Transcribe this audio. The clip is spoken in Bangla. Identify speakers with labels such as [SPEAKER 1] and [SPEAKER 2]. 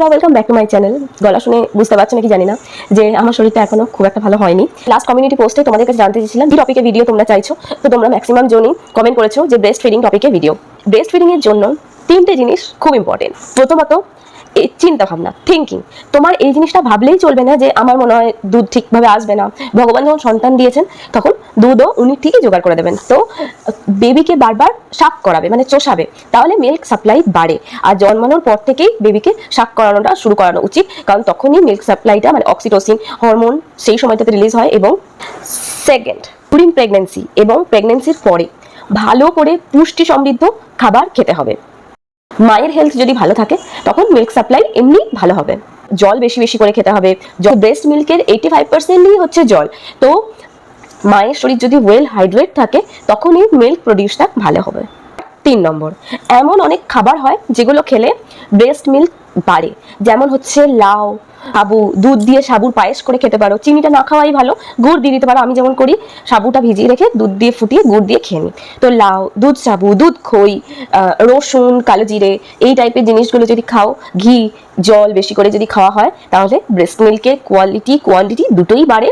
[SPEAKER 1] বন্ধুরা welcome back to my channel গলা শুনে বুঝতে পারছ নাকি জানি না, যে আমার শরীরটা এখনও খুব একটা ভালো হয়নি। লাস্ট কমিউনিটি পোস্টে তোমাদের কাছে জানতে চেয়েছিলাম, কি টপিকে ভিডিও তোমরা চাইছো? তো তোমরা ম্যাক্সিমাম জনই কমেন্ট করেছ যে ব্রেস্ট ফিডিং টপিকে ভিডিও ব্রেস্ট ফিডিং এর জন্য তিনটে জিনিস খুব ইম্পর্টেন্ট প্রথমত চিন্তা ভাবনা থিঙ্কিং তোমার এই জিনিসটা ভাবলেই চলবে না যে আমার মনে হয় দুধ ঠিকভাবে আসবে না। ভগবান যখন সন্তান দিয়েছেন, তখন দুধও উনি ঠিকই জোগাড় করে দেবেন। তো, বেবিকে বারবার শাক করাবে মানে চষাবে। তাহলে মিল্ক সাপ্লাই বাড়ে। আর জন্মানোর পর থেকেই বেবিকে শাক করানোটা শুরু করানো উচিত। কারণ তখনই মিল্ক সাপ্লাইটা মানে অক্সিটোসিন হরমোন সেই সময়টাতে রিলিজ হয়। এবং সেকেন্ড ডুরিং প্রেগনেন্সি এবং প্রেগনেন্সির পরে ভালো করে পুষ্টি সমৃদ্ধ খাবার খেতে হবে। মায়ের হেলথ যদি ভালো থাকে, তখন মিল্ক সাপ্লাই এমনি ভালো হবে। জল বেশি বেশি করে খেতে হবে। ব্রেস্ট মিল্কের এইটি ফাইভ পার্সেন্টই হচ্ছে জল, তো মায়ের শরীর যদি ওয়েল হাইড্রেট থাকে, তখনই মিল্ক প্রডিউসটা ভালো হবে। তিন নম্বর। এমন অনেক খাবার হয় যেগুলো খেলে ব্রেস্ট মিল্ক বাড়ে। যেমন হচ্ছে লাউ সাবু দুধ দিয়ে সাবুর পায়েস করে খেতে পারো। চিনিটা না খাওয়াই ভালো, গুড় দিয়ে দিতে পারো। আমি যেমন করি, সাবুটা ভিজিয়ে রেখে দুধ দিয়ে ফুটিয়ে গুড় দিয়ে খেয়ে নিই। তো লাউ, দুধ সাবু, দুধ খই রসুন, কালো জিরে, এই টাইপের জিনিসগুলো যদি খাও, ঘি, জল বেশি করে যদি খাওয়া হয়, তাহলে ব্রেস্ট মিল্কের কোয়ালিটি কোয়ান্টিটি দুটোই বাড়ে।